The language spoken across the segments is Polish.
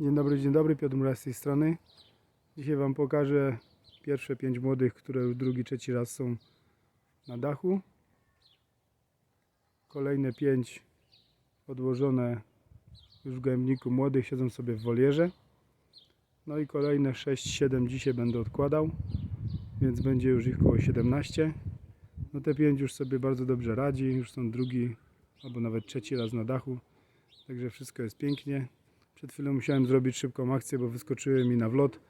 Dzień dobry, dzień dobry, Piotr Mura z tej strony. Dzisiaj Wam pokażę pierwsze pięć młodych, które już drugi, trzeci raz są na dachu. Kolejne pięć odłożone już w gębniku młodych, siedzą sobie w wolierze. No i kolejne 6-7 dzisiaj będę odkładał, więc będzie już ich około 17. No te pięć już sobie bardzo dobrze radzi, już są drugi albo nawet trzeci raz na dachu. Także wszystko jest pięknie. Przed chwilą musiałem zrobić szybką akcję, bo wyskoczyły mi na wlot,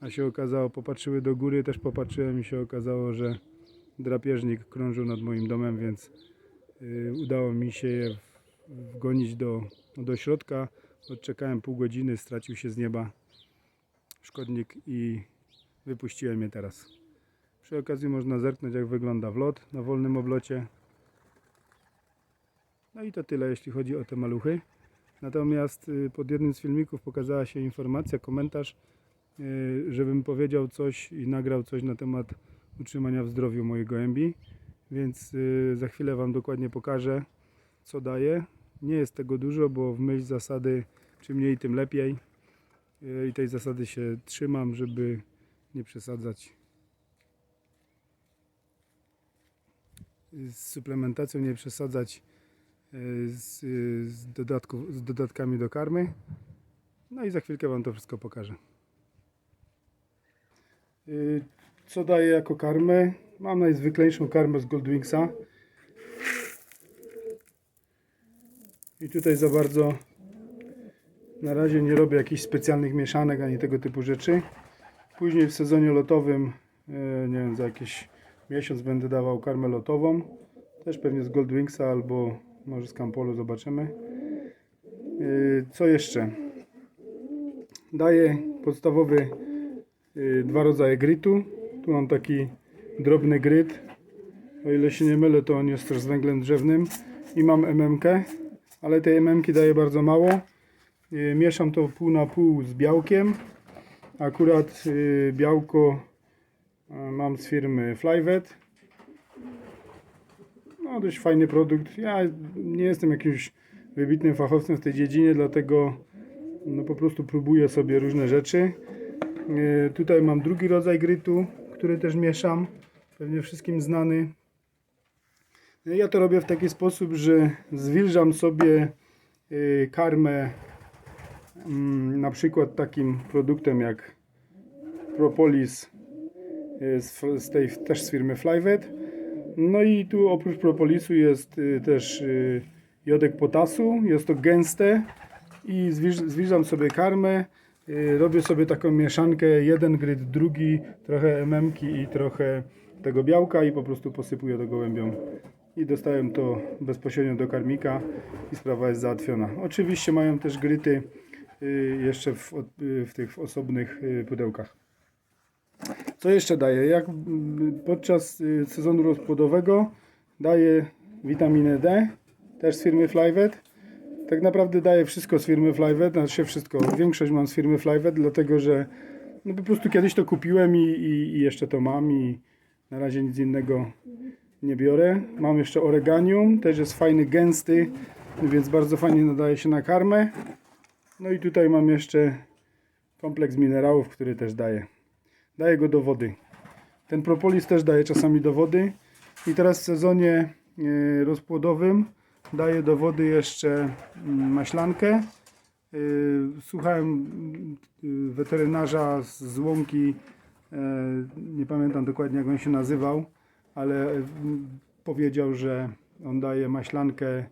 a się okazało, popatrzyły do góry, też popatrzyłem i się okazało, że drapieżnik krążył nad moim domem, więc y, udało mi się je wgonić do, do środka. Odczekałem pół godziny, stracił się z nieba szkodnik i wypuściłem je teraz. Przy okazji można zerknąć jak wygląda wlot na wolnym oblocie. No i to tyle jeśli chodzi o te maluchy. Natomiast y, pod jednym z filmików pokazała się informacja, komentarz, y, żebym powiedział coś i nagrał coś na temat utrzymania w zdrowiu mojej gołębi. Więc y, za chwilę Wam dokładnie pokażę, co daje. Nie jest tego dużo, bo w myśl zasady czym mniej, tym lepiej. I tej zasady się trzymam, żeby nie przesadzać z suplementacją, nie przesadzać z, y, z, dodatków, z dodatkami do karmy. No i za chwilkę Wam to wszystko pokażę. Y, Co daję jako karmę? Mam najzwyklejszą karmę z Goldwingsa. I tutaj za bardzo na razie nie robię jakichś specjalnych mieszanek ani tego typu rzeczy. Później w sezonie lotowym, e, nie wiem, za jakiś miesiąc będę dawał karmę lotową. Też pewnie z Goldwingsa albo może z Campolu, zobaczymy. E, Co jeszcze? Daję podstawowy e, dwa rodzaje grytu. Tu mam taki drobny gryt. O ile się nie mylę, to on jest też z węglem drzewnym. I mam MMK, ale tej MMK daję bardzo mało. E, Mieszam to pół na pół z białkiem. Akurat y, białko mam z firmy Flyvet. No dość fajny produkt. Ja nie jestem jakimś wybitnym fachowcem w tej dziedzinie, dlatego no po prostu próbuję sobie różne rzeczy. Y, Tutaj mam drugi rodzaj grytu, który też mieszam. Pewnie wszystkim znany. Ja to robię w taki sposób, że zwilżam sobie y, karmę mm, na przykład takim produktem jak Propolis z tej też z firmy Flyvet. No i tu oprócz Propolisu jest y, też y, jodek potasu, jest to gęste i zwilż- zwilżam sobie karmę. y, Robię sobie taką mieszankę, jeden gryt, drugi, trochę MM-ki i trochę tego białka i po prostu posypuję to gołębiom. I dostałem to bezpośrednio do karmika i sprawa jest załatwiona. Oczywiście mają też gryty jeszcze w, w tych osobnych pudełkach. Co jeszcze daję? Jak mm, podczas y, sezonu rozpłodowego daję witaminę D, też z firmy Flyvet. Tak naprawdę daję wszystko z firmy Flyvet, znaczy wszystko. Większość mam z firmy Flyvet, dlatego że no po prostu kiedyś to kupiłem i, i, i jeszcze to mam i na razie nic innego nie biorę. Mam jeszcze oreganium, też jest fajny, gęsty, więc bardzo fajnie nadaje się na karmę. No i tutaj mam jeszcze kompleks minerałów, który też daję. Daję go do wody. Ten propolis też daję czasami do wody. I teraz w sezonie e, rozpłodowym daję do wody jeszcze mm, maślankę. E, Słuchałem y, weterynarza z łąki, e, nie pamiętam dokładnie jak on się nazywał, ale powiedział, że on daje maślankę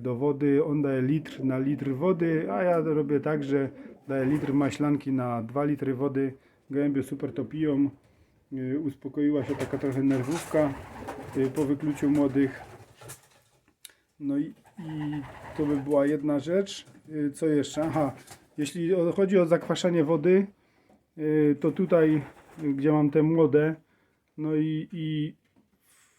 do wody, on daje litr na litr wody, a ja robię tak, że daję litr maślanki na 2 litry wody. Gołębie super to piją. Y, Uspokoiła się taka trochę nerwówka y, po wykluciu młodych. No i, i to by była jedna rzecz. Y, Co jeszcze? Aha, jeśli chodzi o zakwaszanie wody, to tutaj, gdzie mam te młode, no i, i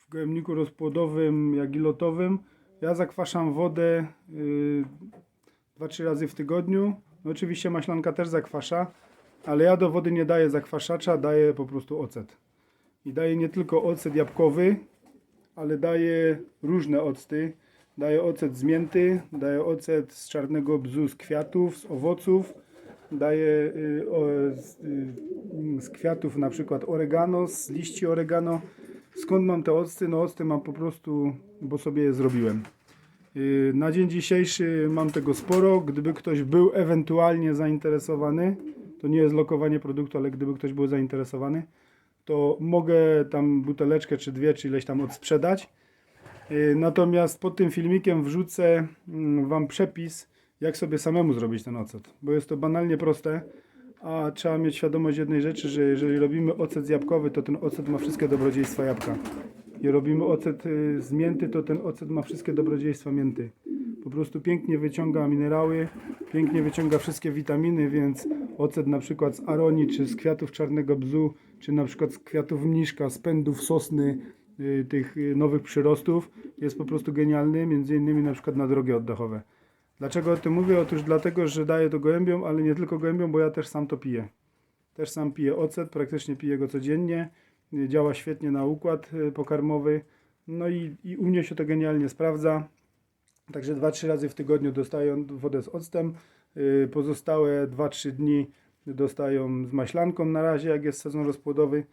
w gołębniku rozpłodowym, jak i lotowym, ja zakwaszam wodę y, 2-3 razy w tygodniu. No oczywiście maślanka też zakwasza, ale ja do wody nie daję zakwaszacza, daję po prostu ocet. I daję nie tylko ocet jabłkowy, ale daję różne octy. Daję ocet z mięty, daję ocet z czarnego bzu z kwiatów, z owoców, daję y, z, y, z kwiatów na przykład oregano, z liści oregano. Skąd mam te octy? No octy mam po prostu, bo sobie je zrobiłem. Y, Na dzień dzisiejszy mam tego sporo. Gdyby ktoś był ewentualnie zainteresowany, to nie jest lokowanie produktu, ale gdyby ktoś był zainteresowany, to mogę tam buteleczkę czy dwie, czy ileś tam odsprzedać. Y, Natomiast pod tym filmikiem wrzucę mm, Wam przepis, jak sobie samemu zrobić ten ocet, bo jest to banalnie proste, a trzeba mieć świadomość jednej rzeczy, że jeżeli robimy ocet jabłkowy, to ten ocet ma wszystkie dobrodziejstwa jabłka. I robimy ocet y, z mięty, to ten ocet ma wszystkie dobrodziejstwa mięty. Po prostu pięknie wyciąga minerały, pięknie wyciąga wszystkie witaminy, więc ocet na przykład z aronii, czy z kwiatów czarnego bzu, czy na przykład z kwiatów mniszka, z pędów sosny, y, tych y, nowych przyrostów jest po prostu genialny, między innymi na przykład na drogi oddechowe. Dlaczego o tym mówię? Otóż dlatego, że daję to gołębiom, ale nie tylko gołębiom, bo ja też sam to piję. Też sam piję ocet, praktycznie piję go codziennie. Y, Działa świetnie na układ pokarmowy. No i, i u mnie się to genialnie sprawdza. Także 2-3 razy w tygodniu dostają wodę z octem. Y, Pozostałe 2-3 dni dostają z maślanką na razie, jak jest sezon rozpłodowy.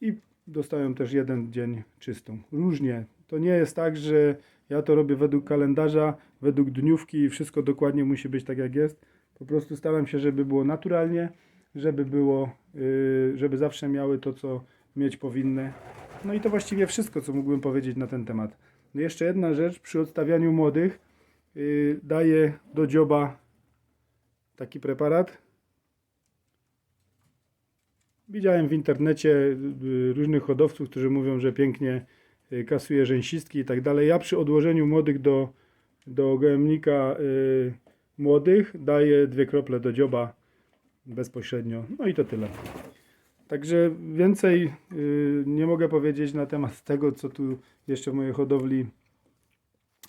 I dostają też jeden dzień czystą. Różnie. To nie jest tak, że ja to robię według kalendarza, według dniówki i wszystko dokładnie musi być tak jak jest. Po prostu staram się, żeby było naturalnie, żeby było, yy, żeby zawsze miały to, co mieć powinny. No i to właściwie wszystko, co mógłbym powiedzieć na ten temat. No jeszcze jedna rzecz, przy odstawianiu młodych yy, daję do dzioba taki preparat. Widziałem w internecie y, różnych hodowców, którzy mówią, że pięknie y, kasuje rzęsistki i tak dalej. Ja przy odłożeniu młodych do, do gołębnika y, młodych daję dwie krople do dzioba bezpośrednio. No i to tyle. Także więcej nie mogę powiedzieć na temat tego, co tu jeszcze w mojej hodowli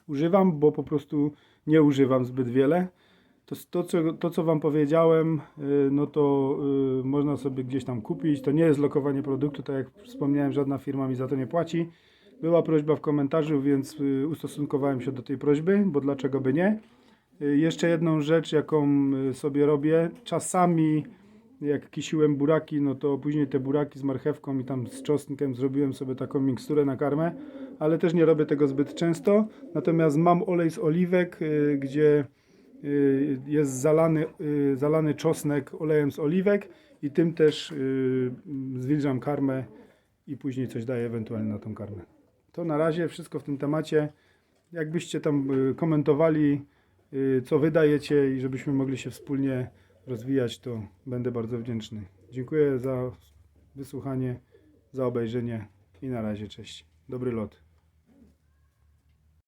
używam, bo po prostu nie używam zbyt wiele. To, to, co, to co Wam powiedziałem, y, no to y, można sobie gdzieś tam kupić. To nie jest lokowanie produktu, tak jak wspomniałem, żadna firma mi za to nie płaci. Była prośba w komentarzu, więc y, ustosunkowałem się do tej prośby, bo dlaczego by nie. Y, Jeszcze jedną rzecz, jaką y, sobie robię, czasami jak kisiłem buraki, no to później te buraki z marchewką i tam z czosnkiem zrobiłem sobie taką miksturę na karmę, ale też nie robię tego zbyt często. Natomiast mam olej z oliwek, y, gdzie jest zalany, y, zalany czosnek olejem z oliwek i tym też y, zwilżam karmę i później coś daję ewentualnie na tą karmę. To na razie wszystko w tym temacie. Jakbyście tam y, komentowali, y, co wydajecie i żebyśmy mogli się wspólnie rozwijać, to będę bardzo wdzięczny. Dziękuję za wysłuchanie, za obejrzenie i na razie cześć. Dobry lot.